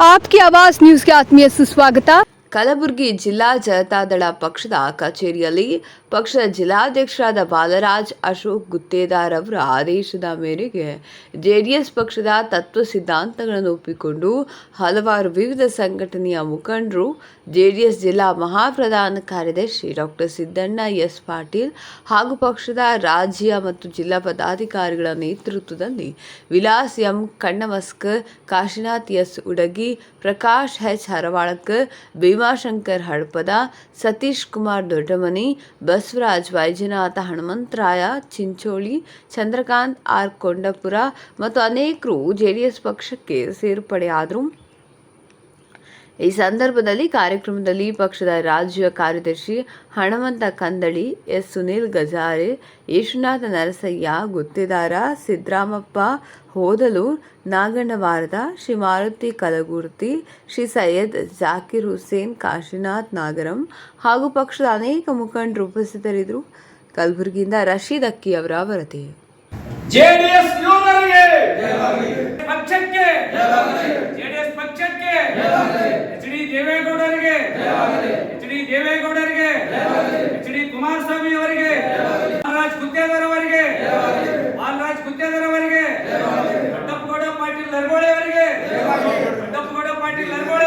आपकी आवाज़ न्यूज़ के आत्मीय सुस्वागत। ಕಲಬುರಗಿ ಜಿಲ್ಲಾ ಜನತಾದಳ ಪಕ್ಷದ ಕಚೇರಿಯಲ್ಲಿ ಪಕ್ಷದ ಜಿಲ್ಲಾಧ್ಯಕ್ಷರಾದ ಬಾಲರಾಜ್ ಅಶೋಕ್ ಗುತ್ತೇದಾರ್ ಅವರ ಆದೇಶದ ಮೇರೆಗೆ ಜೆಡಿಎಸ್ ಪಕ್ಷದ ತತ್ವ ಸಿದ್ಧಾಂತಗಳನ್ನು ಒಪ್ಪಿಕೊಂಡು ಹಲವಾರು ವಿವಿಧ ಸಂಘಟನೆಯ ಮುಖಂಡರು, ಜೆಡಿಎಸ್ ಜಿಲ್ಲಾ ಮಹಾಪ್ರಧಾನ ಕಾರ್ಯದರ್ಶಿ ಡಾಕ್ಟರ್ ಸಿದ್ದಣ್ಣ ಎಸ್ ಪಾಟೀಲ್ ಹಾಗೂ ಪಕ್ಷದ ರಾಜ್ಯ ಮತ್ತು ಜಿಲ್ಲಾ ಪದಾಧಿಕಾರಿಗಳ ನೇತೃತ್ವದಲ್ಲಿ Vilas M Kannamaskar Kashinath S Udagi, Prakash H Haravalkar Bhimashankar Hadapad Satish Kumar Doddamani, Basavaraj Vaijanath Hanumantharaya Chincholi, Chandrakant R Kondapur ಮತ್ತು ಅನೇಕರು ಜೆಡಿಎಸ್ ಪಕ್ಷಕ್ಕೆ ಸೇರ್ಪಡೆಯಾದರು. ಈ ಸಂದರ್ಭದಲ್ಲಿ ಕಾರ್ಯಕ್ರಮದಲ್ಲಿ ಪಕ್ಷದ ರಾಜ್ಯ ಕಾರ್ಯದರ್ಶಿ ಹಣಮಂತ ಕಂದಳಿ ಎಸ್. ಸುನೀಲ್ ಗಜಾರೆ ಯೇಶುನಾಥ ನರಸಯ್ಯ ಗುತ್ತಿದಾರ ಸಿದ್ದರಾಮಪ್ಪ ಹೋದಲು ನಾಗಣ್ಣವಾರದ ಶ್ರೀ ಮಾರುತಿ ಕಲಗುರ್ತಿ ಶ್ರೀ ಸೈಯದ್ ಜಾಕಿರ್ ಹುಸೇನ್ ಕಾಶಿನಾಥ್ ನಾಗರಂ ಹಾಗೂ ಪಕ್ಷದ ಅನೇಕ ಮುಖಂಡರು ಉಪಸ್ಥಿತರಿದ್ದರು. ಕಲಬುರಗಿಯಿಂದ ರಶೀದ್ ಅಕ್ಕಿ ಅವರ ವರದಿ. ನರಗೋಳೆ ಅವರಿಗೆ. ದಪ್ಪಗೌಡ ಪಾಟೀಲ್ ನರಗೋಳೆ